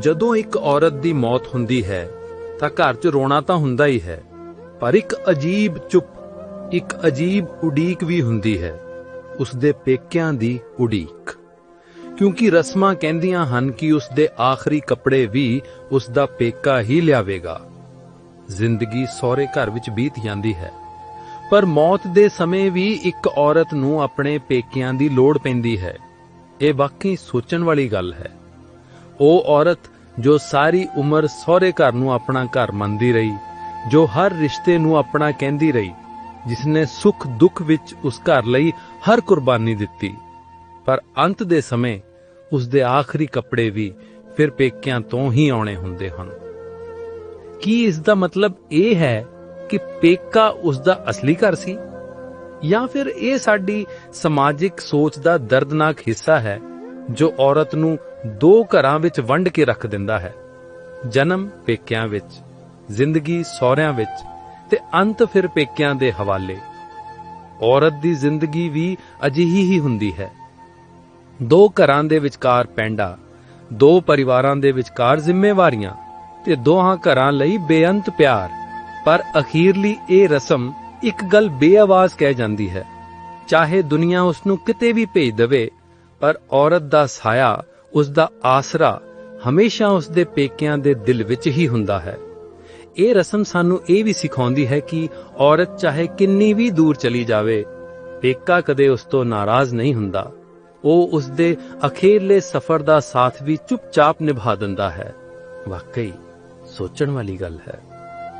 ਜਦੋਂ ਇੱਕ ਔਰਤ ਦੀ ਮੌਤ ਹੁੰਦੀ ਹੈ, ਤਾਂ ਘਰ 'ਚ ਰੋਣਾ ਤਾਂ ਹੁੰਦਾ ਹੀ ਹੈ, ਪਰ ਇੱਕ ਅਜੀਬ ਚੁੱਪ, ਇੱਕ ਅਜੀਬ ਉਡੀਕ ਵੀ ਹੁੰਦੀ ਹੈ ਉਸ ਦੇ ਪੇਕਿਆਂ ਦੀ ਉਡੀਕ। ਕਿਉਂਕਿ ਰਸਮਾਂ ਕਹਿੰਦੀਆਂ ਹਨ ਕਿ ਉਸ ਦੇ ਆਖਰੀ ਕੱਪੜੇ ਵੀ ਉਸ ਦਾ ਪੇਕਾ ਹੀ ਲਿਆਵੇਗਾ। ਜ਼ਿੰਦਗੀ ਸਹੁਰੇ ਘਰ ਵਿੱਚ ਬੀਤ ਜਾਂਦੀ ਹੈ, ਪਰ ਮੌਤ ਦੇ ਸਮੇਂ ਵੀ ਇੱਕ ਔਰਤ ਨੂੰ ਆਪਣੇ ਪੇਕਿਆਂ ਦੀ ਲੋੜ ਪੈਂਦੀ ਹੈ। ਇਹ ਵਾਕਈ ਸੋਚਣ ਵਾਲੀ ਗੱਲ ਹੈ। ਉਹ ਔਰਤ ਜੋ ਸਾਰੀ ਉਮਰ ਸਹੁਰੇ ਘਰ ਨੂੰ ਆਪਣਾ ਘਰ ਮੰਨਦੀ ਰਹੀ, ਜੋ ਹਰ ਰਿਸ਼ਤੇ ਨੂੰ ਆਪਣਾ ਕਹਿੰਦੀ ਰਹੀ ਜਿਸ ਸੁੱਖ ਦੁੱਖ ਵਿੱਚ ਉਸ ਘਰ ਲਈ ਹਰ ਕੁਰਬਾਨੀ ਦਿੱਤੀ। ਪਰ ਅੰਤ ਦੇ ਸਮੇਂ ਉਸ ਦੇ ਆਖਰੀ ਕੱਪੜੇ ਵੀ ਫਿਰ ਪੇਕਿਆਂ ਤੋਂ ਹੀ ਆਉਣੇ ਹੁੰਦੇ ਹਨ। ਕੀ ਇਸ ਦਾ ਮਤਲਬ ਇਹ ਹੈ ਕਿ ਪੇਕਾ ਉਸ ਦਾ ਅਸਲੀ ਘਰ ਸੀ? ਜਾਂ ਫਿਰ ਇਹ ਸਾਡੀ ਸਮਾਜਿਕ ਸੋਚ ਦਾ ਦਰਦਨਾਕ ਹਿੱਸਾ ਹੈ ਜੋ ਔਰਤ ਨੂੰ ਦੋ ਘਰਾਂ ਵਿੱਚ ਵੰਡ ਕੇ ਰੱਖ ਦਿੰਦਾ ਹੈ। ਜਨਮ ਪੇਕਿਆਂ ਵਿੱਚ, ਜ਼ਿੰਦਗੀ ਸਹੁਰਿਆਂ ਵਿੱਚ ਤੇ ਅੰਤ ਫਿਰ ਪੇਕਿਆਂ ਦੇ ਹਵਾਲੇ। ਔਰਤ ਦੀ ਜ਼ਿੰਦਗੀ ਵੀ ਅਜਿਹੀ ਹੀ ਹੁੰਦੀ ਹੈ। ਦੋ ਘਰਾਂ ਦੇ ਵਿਚਕਾਰ ਪੈਂਡਾ, ਦੋ ਪਰਿਵਾਰਾਂ ਦੇ ਵਿਚਕਾਰ ਜ਼ਿੰਮੇਵਾਰੀਆਂ ਤੇ ਦੋਹਾਂ ਘਰਾਂ ਲਈ ਬੇਅੰਤ ਪਿਆਰ। ਪਰ ਅਖੀਰਲੀ ਇਹ ਰਸਮ ਇੱਕ ਗੱਲ ਬੇਆਵਾਜ਼ ਕਹਿ ਜਾਂਦੀ ਹੈ। ਚਾਹੇ ਦੁਨੀਆ ਉਸ ਨੂੰ ਕਿਤੇ ਵੀ ਭੇਜ ਦੇਵੇ ਪਰ ਔਰਤ ਦਾ ਸਾਇਆ, ਉਸ ਦਾ ਆਸਰਾ ਹਮੇਸ਼ਾ ਉਸ ਦੇ ਪੇਕਿਆਂ ਦੇ ਦਿਲ ਵਿੱਚ ਹੀ ਹੁੰਦਾ ਹੈ। ਇਹ ਰਸਮ ਸਾਨੂੰ ਇਹ ਵੀ ਸਿਖਾਉਂਦੀ ਹੈ ਕਿ ਔਰਤ ਚਾਹੇ ਕਿੰਨੀ ਵੀ ਦੂਰ ਚਲੀ ਜਾਵੇ, ਪੇਕਾ ਕਦੇ ਉਸ ਤੋਂ ਨਾਰਾਜ਼ ਨਹੀਂ ਹੁੰਦਾ। ਉਹ ਉਸ ਦੇ ਅਖੀਰਲੇ ਸਫ਼ਰ ਦਾ ਸਾਥ ਵੀ ਚੁੱਪਚਾਪ ਨਿਭਾ ਦਿੰਦਾ ਹੈ। ਵਾਕਈ, ਸੋਚਣ ਵਾਲੀ ਗੱਲ ਹੈ।